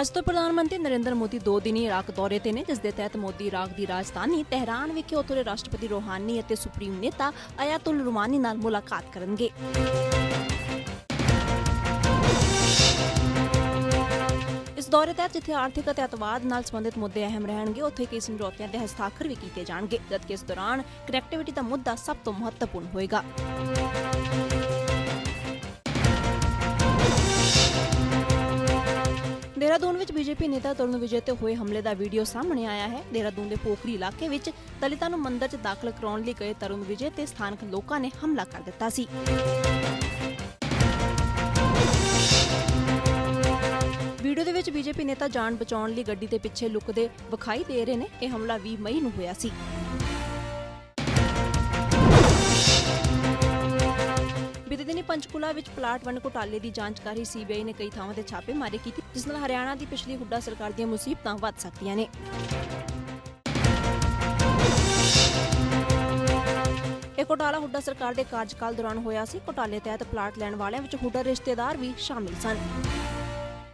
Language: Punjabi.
ਅੱਜ ਤੋਂ ਪ੍ਰਧਾਨ ਮੰਤਰੀ ਨਰਿੰਦਰ ਮੋਦੀ ਦੋ ਦਿਨੀ ਇਰਾਕ ਦੌਰੇ ਤੇ ਨੇ, ਜਿਸ ਦੇ ਤਹਿਤ ਮੋਦੀ ਇਰਾਕ ਦੀ ਰਾਜਧਾਨੀ ਤਹਿਰਾਨ ਵਿਖੇ ਉੱਥੋਂ ਦੇ ਰਾਸ਼ਟਰਪਤੀ ਰੋਹਾਨੀ ਅਤੇ ਸੁਪਰੀਮ ਨੇਤਾ ਅਯਾਤੁਲ ਰੁਮਾਨੀ ਨਾਲ ਮੁਲਾਕਾਤ ਕਰਨਗੇ। ਇਸ ਦੌਰੇ ਤਹਿਤ ਜਿੱਥੇ ਆਰਥਿਕ ਅਤੇ ਅਤਵਾਦ ਨਾਲ ਸੰਬੰਧਿਤ ਮੁੱਦੇ ਅਹਿਮ ਰਹਿਣਗੇ, ਉੱਥੇ ਕਈ ਸਮਝੌਤਿਆਂ ਤੇ ਹਸਤਾਖਰ ਵੀ ਕੀਤੇ ਜਾਣਗੇ, ਜਦਕਿ ਇਸ ਦੌਰਾਨ ਕਨੈਕਟੀਵਿਟੀ ਦਾ ਮੁੱਦਾ ਸਭ ਤੋਂ ਮਹੱਤਵਪੂਰਨ ਹੋਏਗਾ। ਦੇਹਰਾਦੂਨ ਵਿੱਚ ਬੀਜੇਪੀ ਨੇਤਾ ਤਰੁਣ ਵਿਜੇ ਤੇ ਹੋਏ ਹਮਲੇ ਦਾ ਵੀਡੀਓ ਸਾਹਮਣੇ ਆਇਆ ਹੈ। ਦੇਹਰਾਦੂਨ ਦੇ ਪੋਖਰੀ ਇਲਾਕੇ ਵਿੱਚ ਦਲਿਤਾਂ ਨੂੰ ਮੰਦਰ 'ਚ ਦਾਖਲ ਕਰਾਉਣ ਲਈ ਗਏ ਤਰੁਣ ਵਿਜੇ ਤੇ ਸਥਾਨਕ ਲੋਕਾਂ ਨੇ ਹਮਲਾ ਕਰ ਦਿੱਤਾ ਸੀ। ਵੀਡੀਓ ਦੇ ਵਿੱਚ ਬੀਜੇਪੀ ਨੇਤਾ ਜਾਨ ਬਚਾਉਣ ਲਈ ਗੱਡੀ ਦੇ ਪਿੱਛੇ ਲੁਕਦੇ ਵਿਖਾਈ ਦੇ ਰਹੇ ਨੇ। ਇਹ ਹਮਲਾ 20 ਮਈ ਨੂੰ ਹੋਇਆ ਸੀ। ਪੰਚਕੂਲਾ ਵਿੱਚ ਪਲਾਟ ਵੰਡ ਘੁਟਾਲੇ ਦੀ ਜਾਂਚ ਕਰ ਰਹੀ ਸੀਬੀਆਈ ਨੇ ਕਈ ਥਾਵਾਂ ਤੇ ਛਾਪੇ ਮਾਰੇ ਕੀਤੀ, ਜਿਸ ਨਾਲ ਹਰਿਆਣਾ ਦੀ ਪਿਛਲੀ ਹੁੱਡਾ ਸਰਕਾਰ ਦੀਆਂ ਮੁਸੀਬਤਾਂ ਵੱਧ ਸਕਦੀਆਂ ਨੇ। ਇਹ ਘੁਟਾਲਾ ਹੁੱਡਾ ਸਰਕਾਰ ਦੇ ਕਾਰਜਕਾਲ ਦੌਰਾਨ ਹੋਇਆ ਸੀ। ਘੁਟਾਲੇ ਤਹਿਤ ਪਲਾਟ ਲੈਣ ਵਾਲਿਆਂ ਵਿੱਚ ਹੁੱਡਾ ਰਿਸ਼ਤੇਦਾਰ ਵੀ ਸ਼ਾਮਿਲ ਸਨ।